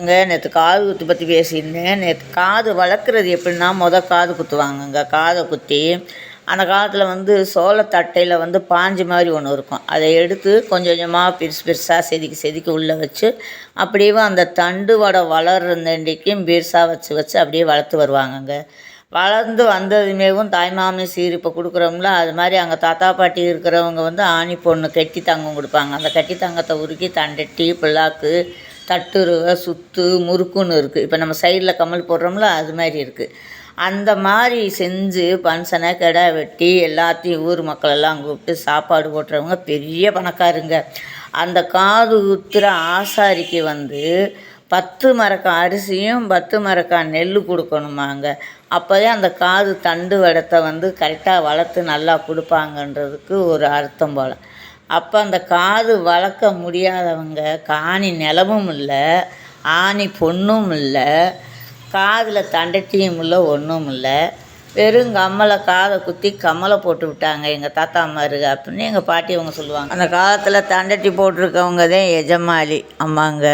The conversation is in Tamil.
பாருங்க நேற்று காது குத்து பற்றி பேசியிருந்தேன் நேற்று காது வளர்க்குறது எப்படின்னா மொதல் காது குத்துவாங்கங்க. காதை குத்தி அந்த காலத்தில் வந்து சோளத்தட்டையில் வந்து பாஞ்சு மாதிரி ஒன்று இருக்கும். அதை எடுத்து கொஞ்சம் கொஞ்சமாக பெருசு பெருசாக செதுக்கி செதுக்கி உள்ளே வச்சு அப்படியே அந்த தண்டு வடை வளர்றந்தண்டிக்கும் பெருசாக வச்சு வச்சு அப்படியே வளர்த்து வருவாங்கங்க. வளர்ந்து வந்ததுமேவும் தாய்மாமி சீர் இப்போ கொடுக்குறோம்ல அது மாதிரி அங்கே தாத்தா பாட்டி இருக்கிறவங்க வந்து ஆணி பொண்ணு கெட்டி தங்கம் கொடுப்பாங்க. அந்த கெட்டி தங்கத்தை உருக்கி தண்டட்டி பிள்ளாக்கு தட்டுருவ சுத்து முறுக்குன்னு இருக்குது இப்போ நம்ம சைடில் கம்மல் போடுறோம்ல அது மாதிரி இருக்குது அந்த மாதிரி செஞ்சு ஃபங்க்ஷனை கிடா வெட்டி எல்லாத்தையும் ஊர் மக்களெல்லாம் கூப்பிட்டு சாப்பாடு போட்டுறவங்க பெரிய பணக்காருங்க. அந்த காது குத்துற ஆசாரிக்கு வந்து பத்து மரக்கா அரிசியும் பத்து மரக்கா நெல் கொடுக்கணுமாங்க. அப்போதே அந்த காது தண்டு வடத்தை வந்து கரெக்டாக வளர்த்து நல்லா கொடுப்பாங்கன்றதுக்கு ஒரு அர்த்தம் போல். அப்போ அந்த காது வளர்க்க முடியாதவங்க காணி நிலமும் இல்லை ஆணி பொண்ணும் இல்லை காதில் தண்டட்டியும் இல்லை ஒன்றும் இல்லை. வெறும் கம்மலை காதை குத்தி கம்மலை போட்டு விட்டாங்க. எங்கள் தாத்தா அம்மாருக்கு அப்படின்னு எங்கள் பாட்டி அவங்க சொல்லுவாங்க. அந்த காலத்தில் தண்டட்டி போட்டிருக்கவங்க தான் எஜமாலி அம்மாங்க.